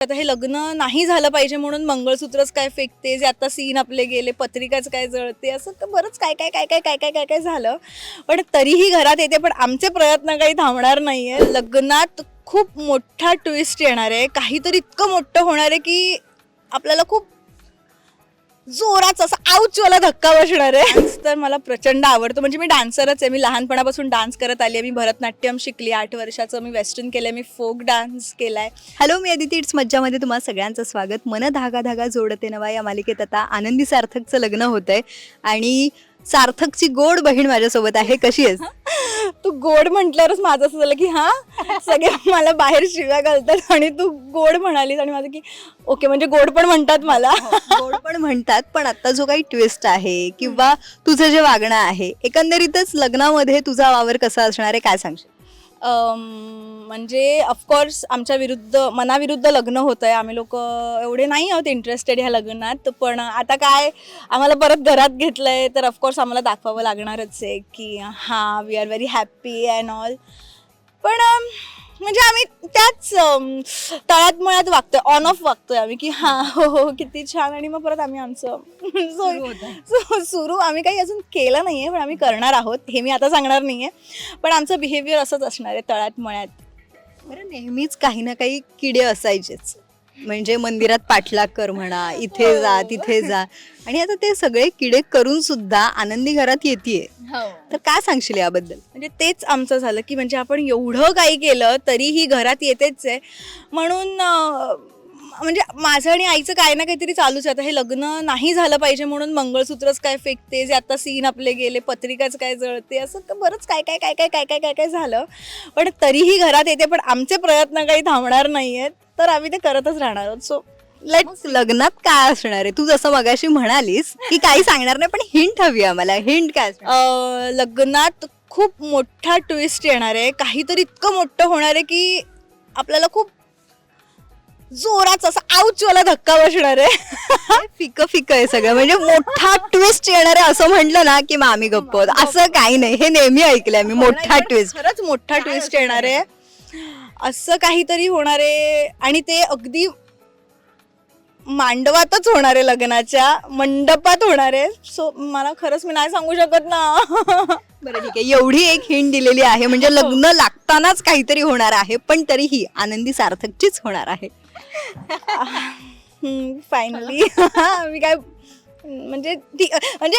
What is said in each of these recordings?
आता हे लग्न नाही झालं पाहिजे म्हणून मंगळसूत्रच काय फेकते जे आता सीन आपले गेले पत्रिकाच काय जळते असं तर बरंच काय काय काय काय काय काय काय काय झालं. पण तरीही घरात येते पण आमचे प्रयत्न काही थांबणार आहे लग्नात खूप मोठा ट्विस्ट येणार आहे. काहीतरी इतकं मोठं होणार आहे की आपल्याला खूप जोराचा असा आऊचवाला धक्का बसणार आहे. डान्स तर मला प्रचंड आवडतो. म्हणजे मी डान्सरच आहे. मी लहानपणापासून डान्स करत आली आहे. मी भरतनाट्यम शिकली आठ वर्षाचं मी वेस्टर्न केलं मी फोक डान्स केलाय. हॅलो मी अदिती इट्स मज्जामध्ये तुम्हाला सगळ्यांचं स्वागत. मन धागा धागा जोडते नवा या मालिकेत. आता आनंदी सार्थकचं लग्न होत आहे आणि सार्थकची गोड बहीण माझ्यासोबत आहे. कशी आहेस? तू गोड म्हटल्यावरच माझं असं झालं की हा? सगळे मला बाहेर शिव्या घालतात आणि तू गोड म्हणालीस आणि माझं की ओके म्हणजे गोड पण म्हणतात मला. गोड पण म्हणतात पण आता जो काही ट्विस्ट आहे किंवा तुझं जे वागणं आहे एकंदरीतच लग्नामध्ये तुझा वावर कसा असणार आहे काय सांगशील? म्हणजे ऑफकोर्स आमच्या विरुद्ध मनाविरुद्ध लग्न होतं आहे आम्ही लोक एवढे नाही आहोत इंटरेस्टेड ह्या लग्नात पण आता काय आम्हाला परत घरात घेतलं आहे तर ऑफकोर्स आम्हाला दाखवावं लागणारच आहे की हां we are very happy and all पण म्हणजे आम्ही त्याच अम, तळ्यात मळ्यात वागतोय ऑन ऑफ वागतोय आम्ही की हां हो हो किती छान. आणि मग परत आम्ही आमचं सो सुरू आम्ही काही अजून केलं नाहीये पण आम्ही करणार आहोत. हे मी आता सांगणार नाहीये. पण आमचं बिहेवियर असंच असणार आहे तळ्यात मळ्यात बरं नेहमीच काही ना काही किडे असायचेच. म्हणजे मंदिरात पाठलाग कर म्हणा इथे जा तिथे जा. आणि आता ते सगळे किडे करून सुद्धा आनंदी घरात येते तर काय सांगशील याबद्दल? म्हणजे तेच आमचं झालं की म्हणजे आपण एवढं काही केलं तरीही घरात येतेच आहे. म्हणून म्हणजे माझं आणि आईचं काय ना काहीतरी चालूच आहे. आता हे लग्न नाही झालं पाहिजे म्हणून मंगळसूत्रच काय फेकते जे आता सीन आपले गेले पत्रिकाच काय जळते असं तर बरंच काय काय काय काय काय काय काय काय झालं. पण तरीही घरात येते पण आमचे प्रयत्न काही थांबणार नाही आहेत तर आम्ही ते करतच राहणार आहोत. सो लेट मग लग्नात काय असणार आहे? तू जसं मगाशी म्हणालीस की काही सांगणार नाही पण हिंट हवी आम्हाला. हिंट काय असणार? लग्नात खूप मोठा ट्विस्ट येणार आहे. काहीतरी इतकं मोठं होणार आहे की आपल्याला खूप जोराचा असा आऊचवाला धक्का बसणार आहे. फिक फिक आहे सगळं. म्हणजे मोठा ट्विस्ट येणार आहे असं म्हटलं ना की मग आम्ही गप्प. असं काही नाही. हे नेहमी ऐकलंय मी. मोठा ट्विस्ट खरंच मोठा ट्विस्ट येणार आहे? असं काहीतरी होणार आहे. आणि ते अगदी मांडवातच होणार आहे लग्नाच्या मंडपात होणार आहे. सो मला खरंच मी नाही सांगू शकत ना. बरं ठीक आहे. एवढी एक हिंट दिलेली आहे. म्हणजे लग्न लागतानाच काहीतरी होणार आहे पण तरीही आनंदी सार्थकचीच होणार आहे. फायनली मी काय म्हणजे ती म्हणजे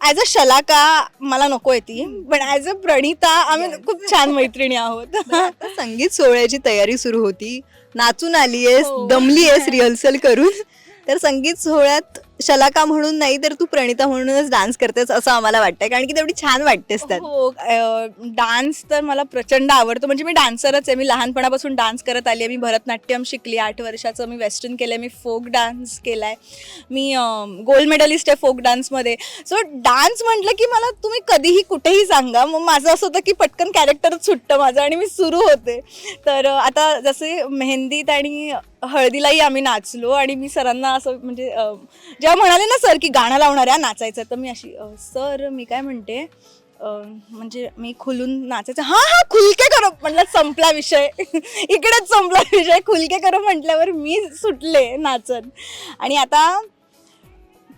ॲज अ शलाका मला नको आहे ती पण ॲज अ प्रणिता आम्ही खूप छान मैत्रिणी आहोत. आता संगीत सोहळ्याची तयारी सुरू होती. नाचून आलीयस हो. दमली आहेस रिहर्सल करून. तर संगीत सोहळ्यात शलाका म्हणून नाही तर तू प्रणिता म्हणूनच डान्स करतेस असं आम्हाला वाटतंय कारण की तेवढी छान वाटतेस त्यात. हो डान्स तर मला प्रचंड आवडतो. म्हणजे मी डान्सरच आहे. मी लहानपणापासून डान्स करत आली आहे. मी भरतनाट्यम शिकली आठ वर्षाचं मी वेस्टर्न केलं मी फोक डान्स केलाय. मी गोल्ड मेडलिस्ट आहे फोक डान्समध्ये सो डान्स म्हटलं की मला तुम्ही कधीही कुठेही सांगा. मग माझं असं होतं की पटकन कॅरेक्टरच सुटतं माझं आणि मी सुरू होते. तर आता जसे मेहंदीत आणि हळदीलाही आम्ही नाचलो आणि मी सरांना असं म्हणजे जेव्हा म्हणाले ना सर की गाणं लावणार आहे नाचायचं. तर मी अशी सर मी काय म्हणते म्हणजे मी खुलून नाचायचं. हा हा खुलके करो म्हटलं संपला विषय. इकडेच संपला विषय. खुलके करो म्हटल्यावर मी सुटले नाचत. आणि आता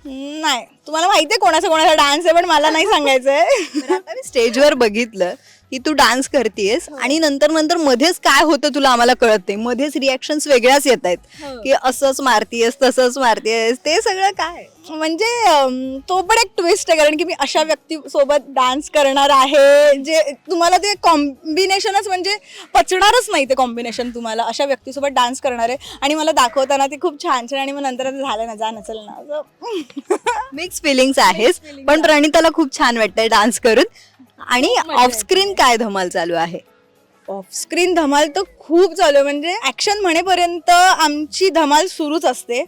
नाही. तुम्हाला माहिती आहे कोणाचा कोणाचा डान्स आहे पण मला नाही सांगायचं आहे मी स्टेजवर बघितलं की तू डान्स करतेस आणि नंतर नंतर मध्येच काय होतं तुला आम्हाला कळत नाही. मध्येच रिॲक्शन्स वेगळ्याच येत आहेत. हो. की असंच मारतीयस तसंच मारतीयस ते सगळं काय? म्हणजे तो पण एक ट्विस्ट आहे कारण की मी अशा व्यक्ती सोबत डान्स करणार आहे जे तुम्हाला ते कॉम्बिनेशनच म्हणजे पचणारच नाही ते कॉम्बिनेशन तुम्हाला. अशा व्यक्तीसोबत डान्स करणार आहे. आणि मला दाखवताना ते खूप छान छान आणि मग नंतर झालं ना जा नचल ना. मिक्स फिलिंग्स आहेस. पण प्रणिताला खूप छान वाटतंय डान्स करून. आणि ऑफस्क्रीन काय धमाल चालू आहे? ऑफ स्क्रीन धमाल तर खूप चालू आहे. म्हणजे ॲक्शन म्हणेपर्यंत आमची धमाल सुरूच असते.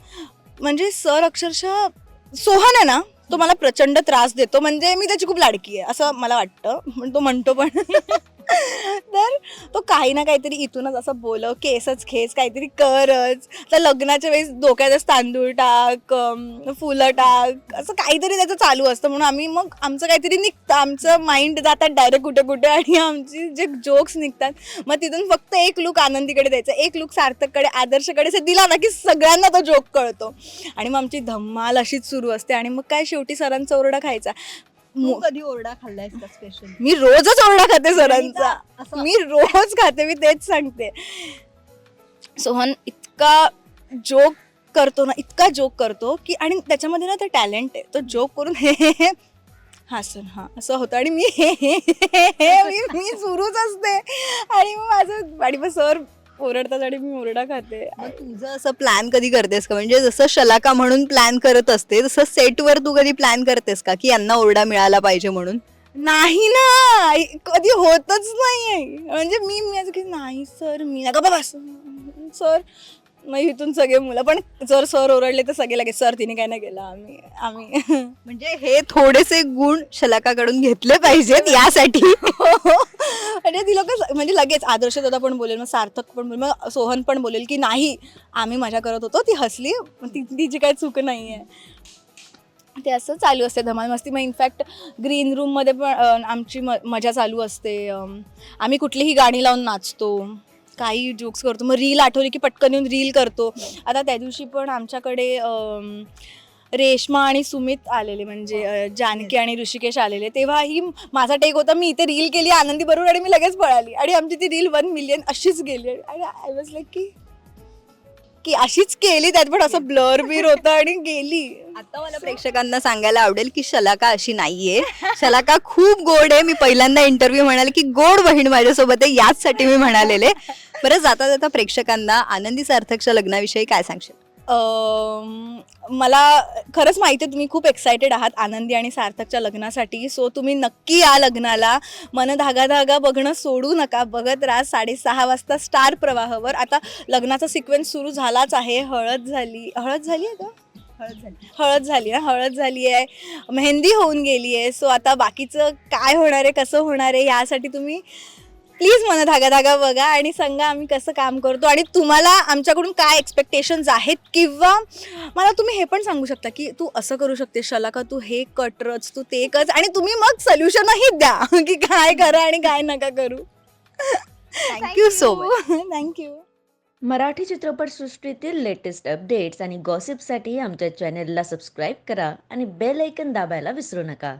म्हणजे सर अक्षरशः सोहन आहे ना तो मला प्रचंड त्रास देतो. म्हणजे मी त्याची खूप लाडकी आहे असं मला वाटतं. पण तो म्हणतो पण. तर तो काही ना काहीतरी इथूनच असं बोलव केसच खेच काहीतरी करच. तर लग्नाच्या वेळेस डोक्यातच तांदूळ टाक फुलं टाक असं काहीतरी त्याचं चालू असतं. म्हणून आम्ही मग आमचं काहीतरी निघतं. आमचं माइंड जातात डायरेक्ट कुठे कुठे आणि आमची जे जोक्स निघतात मग तिथून फक्त एक लुक आनंदीकडे द्यायचा. एक लुक सार्थककडे आदर्शकडे असं दिला ना की सगळ्यांना तो जोक कळतो. आणि मग आमची धम्माल अशीच सुरू असते. आणि मग काय शेवटी सरांचा ओरडा खायचा. तू कधी ओरडा खाल्लायस का स्पेशल मी रोजच ओरडा खाते सरांचा. असं- मी रोज खाते मी तेच सांगते. सोहन इतका जोक करतो ना इतका जोक करतो की आणि त्याच्यामध्ये ना ते टॅलेंट आहे. तो जोक करून हे हे हे. हा सर हां असं होतं. आणि मी हे हे हे हे मी मी सुरूच असते. आणि मग माझं आणि मग सर ओरडतात आणि मी ओरडा खाते. मग तुझं असं प्लॅन कधी करतेस का? म्हणजे जसं शलाका म्हणून प्लॅन करत असते तसं सेटवर तू कधी प्लॅन करतेस का? की यांना ओरडा मिळाला पाहिजे म्हणून? नाही ना! कधी होतच नाही म्हणजे मी मी असं की नाही सर मी नका बाबा सर मग इथून सगळे मुलं पण जर सर ओरडले तर सगळे लगेच सर तिने काय नाही केलं आम्ही आम्ही. म्हणजे हे थोडेसे गुण शलाकाकडून घेतले पाहिजेत यासाठी. म्हणजे ती लोक म्हणजे लगेच आदर्श दादा पण बोलेल मग सार्थक पण बोलेल मग सोहन पण बोलेल की नाही आम्ही मजा करत होतो ती हसली ती तिची काही चूक नाही आहे ते असं चालू असते धमाल मस्ती. मग इनफॅक्ट ग्रीन रूममध्ये पण आमची म मजा चालू असते. आम्ही कुठलीही गाणी लावून नाचतो. काही जोक्स करतो. मग रील आठवली की पटकन येऊन रील करतो. आता त्या दिवशी पण आमच्याकडे रेशमा रेश्मा आणि सुमित आलेले. म्हणजे जानकी आणि ऋषिकेश आलेले. तेव्हाही माझा टेक होता मी इथे रील केली आनंदी बरोबर आणि मी लगेच पळाली. आणि आमची ती रील वन मिलियन अशीच गेली. आणि आय वॉज लाईक की की अशीच केली. त्यात पण असं ब्लर बीर होतं आणि गेली. आता मला प्रेक्षकांना सांगायला आवडेल की शलाका अशी नाहीये. शलाका खूप गोड आहे. मी पहिल्यांदा इंटरव्ह्यू म्हणाले की गोड बहीण माझ्यासोबत आहे. याचसाठी मी म्हणालेले. बरं जाता जाता प्रेक्षकांना आनंदी सार्थकच्या लग्नाविषयी काय सांगशील? अम, मला खरंच माहिती आहे तुम्ही खूप एक्सायटेड आहात आनंदी आणि सार्थकच्या लग्नासाठी. सो तुम्ही नक्की या लग्नाला. मन धागा धागा बघणं सोडू नका. बघत राहा साडेसहा वाजता स्टार प्रवाहावर. आता लग्नाचा सिक्वेन्स सुरू झालाच आहे. हळद झाली हळद झाली आहे का हळद झाली. हळद झाली ना हळद झाली आहे. मेहंदी होऊन गेली आहे. सो आता बाकीचं काय होणार आहे कसं होणार आहे यासाठी तुम्ही प्लीज मन धागा धागा बघा आणि सांगा आम्ही कसं काम करतो आणि तुम्हाला आमच्याकडून काय एक्सपेक्टेशन्स आहेत किंवा मला तुम्ही हे पण सांगू शकता की तू असं करू शकते शलाका तू हे कटरच तू ते कच आणि तुम्ही मग सोल्युशनही द्या की काय करा आणि काय नका करू. Thank you so much thank you Marathi चित्रपटसृष्टीतील लेटेस्ट अपडेट्स आणि गॉसिपसाठी आमच्या चॅनेलला सबस्क्राईब करा आणि बेल ऐकन दाबायला विसरू नका.